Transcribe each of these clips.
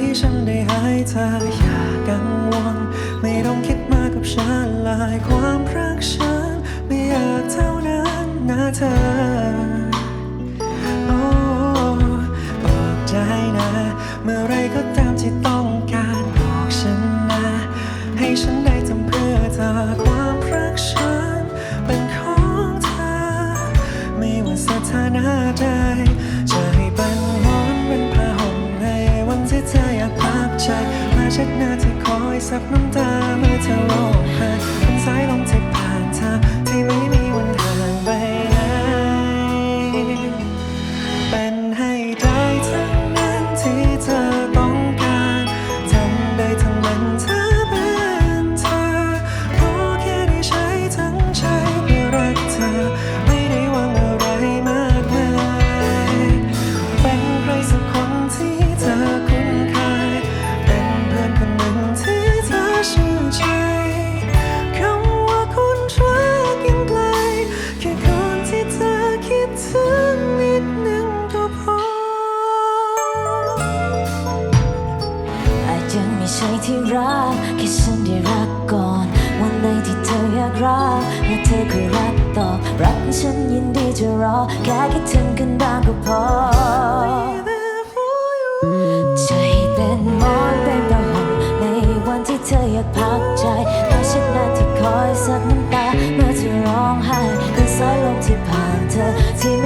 ที่ฉันได้หายเธออย่ากังวล ไม่ต้องคิดมากกับฉันเลยความรักฉัน ไม่อยากเท่านั้นนะเธอ โอ้บอกใจนะ เมื่อไรก็ตามที่ต้องการบอกฉันนะ ให้ฉันได้ทำเพื่อเธอความรักฉัน เป็นของเธอ ไม่ว่าสถานะ ซับน้ำตาเมื่อเธอร้องไห้เป็นสายลม ที่รักแค่ฉันได้รักก่อน วันไหนที่เธออยากรักและเธอเคยรักต่อรักฉันยินดีจะรอ แค่คิดถึงกันบ้างก็พอใจเป็นหมอนเป็นผ้าห่มในวันที่เธออยากพักใจมาเช็ดหน้าที่คอยซับน้ำตาเมื่อเธอร้องไห้เป็นสายลมที่ผ่านเธอที่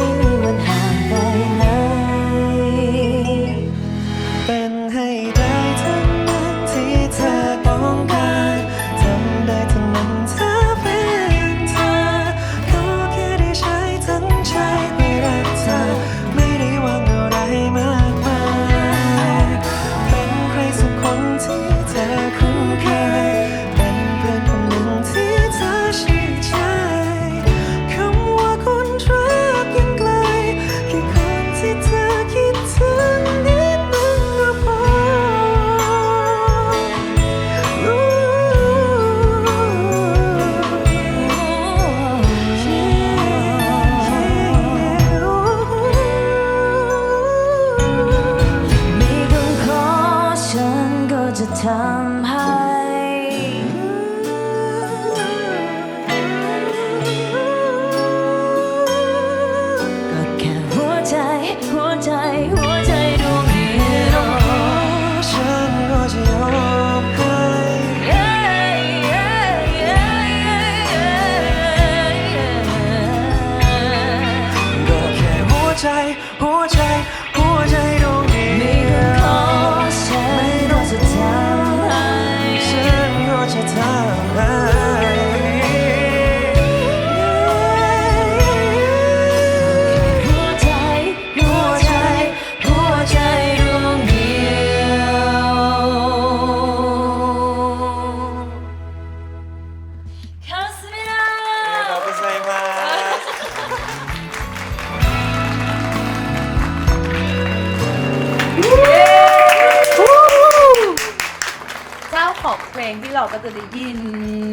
ลงที่เราก็จะได้ยิน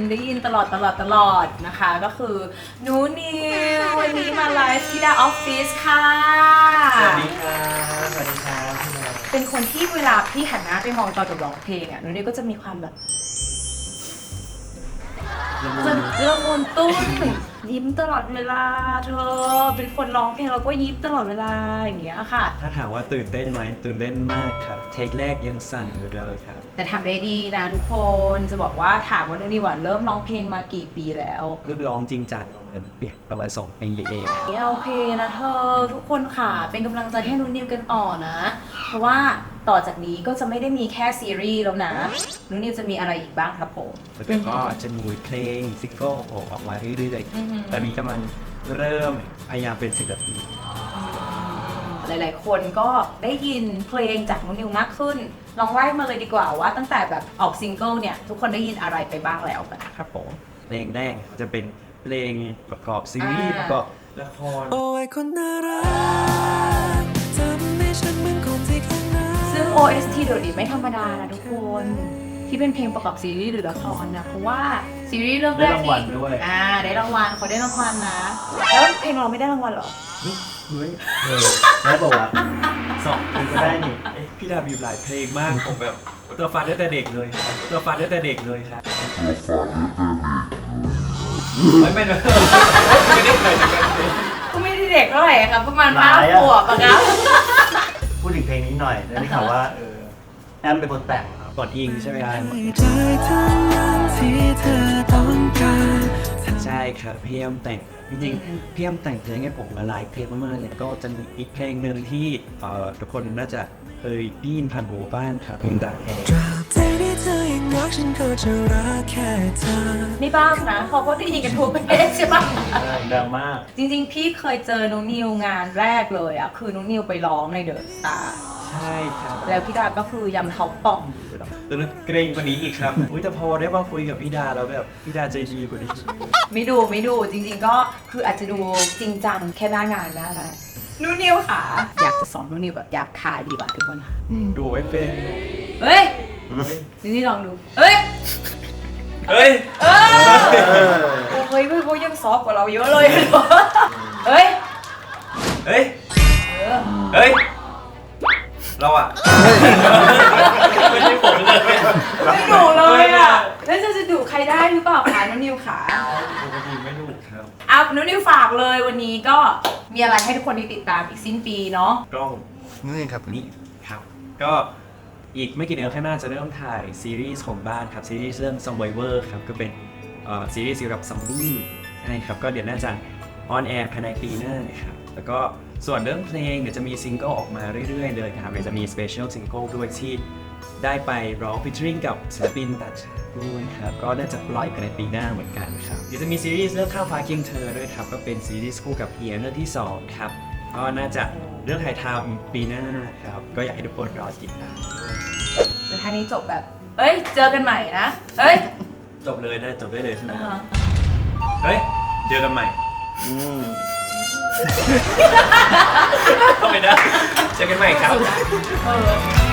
ได้ยินตลอดตลอดตลอดนะคะ ก็คือหนูนิววันนี้มาไลฟ์ที่ดาออฟฟิศค่ะ สวัสดีครับสวัสดีครับพี่แมวเป็นคนที่เวลาพี่หันหน้าไปมองตอนจบร้องเพลงอะหนูนิวก็จะมีความแบบจะละมุนตุ้น ยิ้มตลอดเวลา เธอเป็นคนร้องเพลงแล้วก็ยิ้มตลอดเวลาอย่างเงี้ยค่ะ ถ้าถามว่าตื่นเต้นไหมตื่นเต้นมากครับ เทคแรกยังสั่นอยู่เลยครับ แต่ทำได้ดีนะทุกคนจะบอกว่าถามว่าหนูนิวอะเริ่มร้องเพลงมากี่ปีแล้วคือร้องจริงจังเปลี่ยนประมาณสองปีเองโอเคนะเธอทุกคนค่ะเป็นกำลังใจให้นุ่นนิวกันต่อนะ เพราะว่าต่อจากนี้ก็จะไม่ได้มีแค่ซีรีส์แล้วนะนุ่นนิวจะมีอะไรอีกบ้างครับผม แล้วก็จะมีเพลงซิงเกิลออกมาเรื่อยอือฮึๆแต่นี้กำลังเริ่มพยายามเป็นศิลปินหลาย ๆ คนก็ได้ยินเพลงจากนุ่นนิวมากขึ้น ลองไล่มาเลยดีกว่าว่าตั้งแต่แบบออกซิงเกิลเนี่ย ทุกคนได้ยินอะไรไปบ้างแล้วกันครับผมเพลงแรกจะเป็นเพลงประกอบซีรีส์อ่าประกอบละครโอ้ยคนน่ารักทำให้ฉันเหมือนคนที่ข้างหน้าซึ่ง OST เดี๋ยวนี้ไม่ธรรมดานะทุกคน ที่เป็นเพลงประกอบซีรีส์หรือละครนะเพราะว่าซีรีส์เรื่องแรกได้รางวัลด้วย อ่าได้รางวัลเขาได้รางวัลนะแล้วเพลงเราไม่ได้รางวัลเหรอไเฮ้ยเออได้ป่าวะสองเพลงก็ได้นี่เอ้ยพี่ดามีหลายเพลงมากผมแบบตัวฟันตั้งแต่เด็กเลยครับตัวฟันตั้งแต่เด็กเลยครับไม่ไม่ไม่ไม่ได้เคยก็ไม่ได้เด็กเท่าไหร่ครับประมาณห้าขวบอะครับพูดถึงเพลงนี้หน่อยได้ข่าวว่าเออแอมเป็นคนแต่งครับ ก่อนอิงใช่ไหมครับให้ได้ทั้งนั้นที่เธอต้องการใช่ครับพี่แอมแต่งจริงๆพี่แอมแต่งเพลงให้ผมมาหลายเพลงมากๆเลยก็จะมีอีกเพลงหนึ่งที่เอ่อทุกคนน่าจะเคยได้ยินผ่านหูบ้านครับเพลงดังแฮตราบใดที่เธอยังรักฉันก็จะรักแค่เธอนี่บ้างนะเขาก็ได้ยินกันทั่วประเทศใช่ปะใช่ดังมาก จริงๆ พี่เคยเจอนุนิวงานแรกเลยอะคือนุนิวไปร้องในเดอะสตาร์ ใช่ครับแล้วพี่ดาก็คือยำเขาป่อง ตอนนั้นเกรงกว่านี้อีกครับอุ้ยแต่พอได้มาคุยกับพี่ดาแล้วแบบพี่ดาใจดีกว่านี้ไม่ดูไม่ดูจริงๆก็คืออาจจะดูจริงจังแค่หน้างานได้นะนุนิวค่ะ อยากจะสอนนุนิวแบบอยากขายดีกว่าทุกคนค่ะดูไว้เป็นเฮ้ยนี่นี่ลองดูเฮ้ยเฮ้ยเออเฮ้ยเขายังซอฟต์กว่าเราเยอะเลยเฮ้ยเฮ้ยเออเฮ้ย เราอะไม่ใช่ผมเลย ไม่ดุเลยอะ แล้วจะจะดุใครได้หรือเปล่าคะนุนิวขาปกติไม่ดูครับอะนุนิวฝากเลยวันนี้ก็มีอะไรให้ทุกคนได้ติดตามอีกสิ้นปีเนาะ กล้องนี่ครับนี่ครับ ก็อีกไม่กี่เดือนข้างหน้าจะเริ่มถ่ายซีรีส์ของบ้านครับซีรีส์เรื่อง Survivor ครับก็เป็นเอ่อซีรีส์เกี่ยวกับซอมบี้ใช่ครับก็เดี๋ยวน่าจะออนแอร์ภายในปีหน้านะครับแล้วก็ ส่วนเรื่องเพลงเดี๋ยวจะมีซิงเกิลออกมาเรื่อยๆเลยครับเดี๋ยวจะมีสเปเชียลซิงเกิลด้วยที่ได้ไปร้องฟิชชิ่งกับศิลปินต่างชาติด้วยครับ ก็น่าจะปล่อยภายในปีหน้าเหมือนกันครับเดี๋ยวจะมีซีรีส์เรื่องข้าวฟ้าเคียงเธอด้วยครับ ก็เป็นซีรีส์คู่กับเพียเรื่องที่สองครับ ก็น่าจะเรื่องถ่ายทำปีหน้าครับ ก็อยากให้ทุกคนรอติดตามสุดท้ายนี้จบแบบ เอ้ย เจอกันใหม่นะ เอ้ย จบเลยนะจบได้เลยใช่ไหมอ่าฮะเฮ้ย เจอกันใหม่ อืม เข้าไปนะเจอกันใหม่ครับ เออ